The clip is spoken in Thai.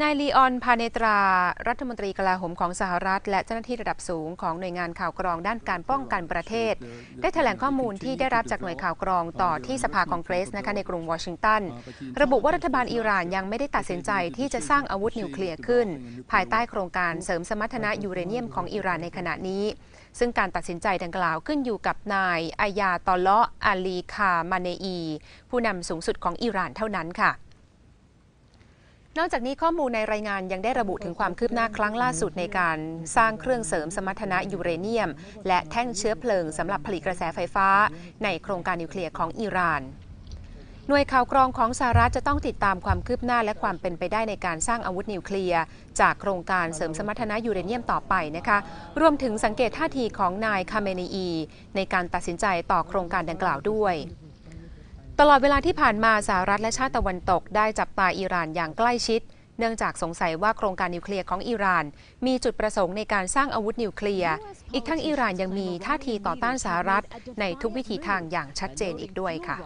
นายลีออนพาเนตรา รัฐมนตรีกลาโหมของสหรัฐ และเจ้าหน้าที่ระดับสูงของหน่วยงานข่าวกรองด้านการป้องกันประเทศ ได้แถลงข้อมูลที่ได้รับจากหน่วยข่าวกรองต่อที่สภาคองเกรสนะคะในกรุงวอชิงตัน ระบุว่ารัฐบาลอิหร่านยังไม่ได้ตัดสินใจที่จะสร้างอาวุธนิวเคลียร์ขึ้น ภายใต้โครงการเสริมสมรรถนะยูเรเนียมของอิหร่านในขณะนี้ ซึ่งการตัดสินใจดังกล่าวขึ้นอยู่กับนายอายาตอลเลาะอาลีคามาเนอีผู้นำสูงสุดของอิหร่านเท่านั้นค่ะ นอกจากนี้ข้อมูลในรายงานยังได้ระบุถึงความคืบหน้าครั้งล่าสุดในการสร้างเครื่องเสริมสมรรถนะยูเรเนียม และแท่งเชื้อเพลิงสำหรับผลิตกระแสไฟฟ้า ในโครงการนิวเคลียร์ของอิหร่านหน่วยข่าวกรองของสหรัฐจะต้องติดตามความคืบหน้าและความเป็นไปได้ในการสร้างอาวุธนิวเคลียร์ จากโครงการเสริมสมรรถนะยูเรเนียมต่อไปนะคะ รวมถึงสังเกตท่าทีของนายคาเมนีอีในการตัดสินใจต่อโครงการดังกล่าวด้วย ตลอดเวลาที่ผ่านมาสหรัฐและชาติตะวันตกได้จับตาอิหร่านอย่างใกล้ชิด เนื่องจากสงสัยว่าโครงการนิวเคลียร์ของอิหร่าน มีจุดประสงค์ในการสร้างอาวุธนิวเคลียร์ อีกทั้งอิหร่านยังมีท่าทีต่อต้านสหรัฐในทุกวิถีทางอย่างชัดเจนอีกด้วยค่ะ